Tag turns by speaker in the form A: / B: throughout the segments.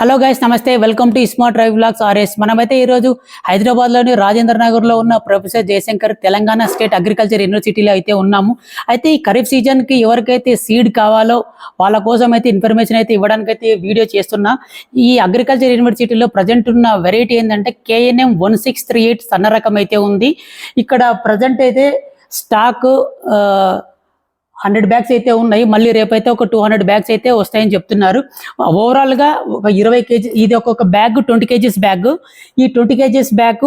A: Hello guys నమస్తే. Welcome to smart drive blogs RS మనమైతే ఈరోజు హైదరాబాద్లోని రాజేంద్ర నగర్లో ఉన్న professor Jayashankar Telangana state agriculture యూనివర్సిటీలో అయితే ఉన్నాము. అయితే ఈ ఖరీఫ్ సీజన్కి ఎవరికైతే సీడ్ కావాలో వాళ్ళ కోసం అయితే ఇన్ఫర్మేషన్ అయితే ఇవ్వడానికి అయితే వీడియో చేస్తున్నా. ఈ అగ్రికల్చర్ యూనివర్సిటీలో ప్రజెంట్ ఉన్న వెరైటీ ఏంటంటే KNM one six three eight సన్న రకం అయితే ఉంది. ఇక్కడ ప్రజెంట్ అయితే స్టాక్ హండ్రెడ్ బ్యాగ్స్ అయితే ఉన్నాయి. మళ్ళీ రేపైతే ఒక టూ హండ్రెడ్ బ్యాగ్స్ అయితే వస్తాయని చెప్తున్నారు. ఓవరాల్గా ఒక ఇరవై కేజీ ఇది ఒక్కొక్క బ్యాగ్ ట్వంటీ కేజీస్ బ్యాగ్. ఈ twenty KGs bag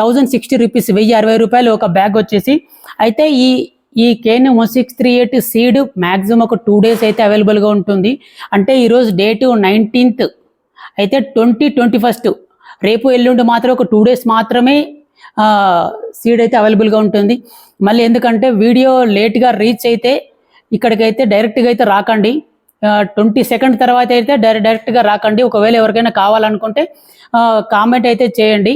A: thousand sixty rupees వెయ్యి అరవై రూపాయలు ఒక బ్యాగ్ వచ్చేసి. అయితే ఈ ఈ KN one six three eight seed maximum ఒక టూ డేస్ అయితే అవైలబుల్గా ఉంటుంది. అంటే ఈరోజు డేటు నైన్టీన్త్ అయితే ట్వంటీ ట్వంటీ ఫస్ట్ రేపు ఎల్లుండి మాత్రం ఒక టూ డేస్ మాత్రమే సీడ్ అయితే అవైలబుల్గా ఉంటుంది. మళ్ళీ ఎందుకంటే వీడియో లేట్గా రీచ్ అయితే ఇక్కడికైతే డైరెక్ట్గా అయితే రాకండి. ట్వంటీ సెకండ్ తర్వాత అయితే డైరెక్ట్ డైరెక్ట్గా రాకండి. ఒకవేళ ఎవరికైనా కావాలనుకుంటే కామెంట్ అయితే చేయండి.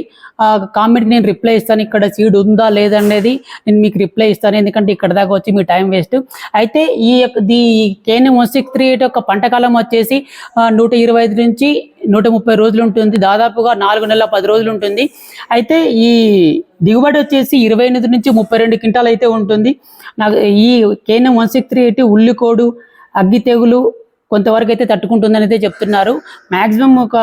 A: కామెంట్ నేను రిప్లై ఇస్తాను. ఇక్కడ సీడ్ ఉందా లేదనేది నేను మీకు రిప్లై ఇస్తాను. ఎందుకంటే ఇక్కడ దాకా వచ్చి మీ టైం వేస్ట్ అయితే ఈ యొక్క the KN one six three eight యొక్క పంటకాలం వచ్చేసి నూట ఇరవై ఐదు నుంచి నూట ముప్పై రోజులు ఉంటుంది దాదాపుగా నాలుగు నెలల పది రోజులు ఉంటుంది అయితే ఈ దిగుబడి వచ్చేసి ఇరవై ఎనిమిది నుంచి ముప్పై రెండు క్వింటాల్ అయితే ఉంటుంది. నాకు ఈ KN one six three eight ఉల్లికోడు అగ్గి తెగులు కొంతవరకు అయితే తట్టుకుంటుందని అయితే చెప్తున్నారు. మ్యాక్సిమం ఒక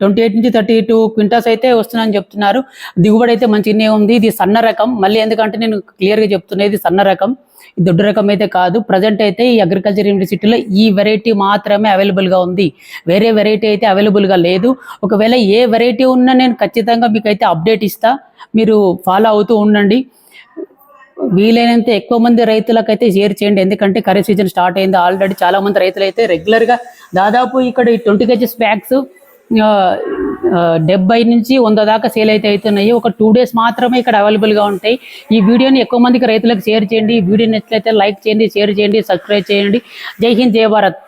A: ట్వంటీ ఎయిట్ నుంచి థర్టీ టూ క్వింటాస్ అయితే వస్తున్నాయని చెప్తున్నారు. దిగుబడి అయితే మంచిగానే ఉంది. ఇది సన్న రకం. మళ్ళీ ఎందుకంటే నేను క్లియర్గా చెప్తున్నా ఇది సన్న రకం. ఇది దొడ్డు రకం అయితే కాదు. ప్రజెంట్ అయితే ఈ అగ్రికల్చర్ యూనివర్సిటీలో ఈ వెరైటీ మాత్రమే అవైలబుల్గా ఉంది. వేరే వెరైటీ అయితే అవైలబుల్గా లేదు. ఒకవేళ ఏ వెరైటీ ఉన్నా నేను ఖచ్చితంగా మీకు అయితే అప్డేట్ ఇస్తా. మీరు ఫాలో అవుతూ ఉండండి. వీలైనంత ఎక్కువ మంది రైతులకైతే షేర్ చేయండి. ఎందుకంటే ఖరీఫ్ సీజన్ స్టార్ట్ అయింది. ఆల్రెడీ చాలా మంది రైతులు అయితే రెగ్యులర్గా దాదాపు ఇక్కడ ఈ ట్వంటీ కేజీస్ బ్యాగ్స్ డెబ్బై నుంచి వంద దాకా సేల్ అయితే అవుతున్నాయి. ఒక టూ డేస్ మాత్రమే ఇక్కడ అవైలబుల్గా ఉంటాయి. ఈ వీడియోని ఎక్కువ మందికి రైతులకు షేర్ చేయండి. ఈ వీడియో నచ్చినట్లయితే లైక్ చేయండి షేర్ చేయండి సబ్స్క్రైబ్ చేయండి. జై హింద్ జై భారత్.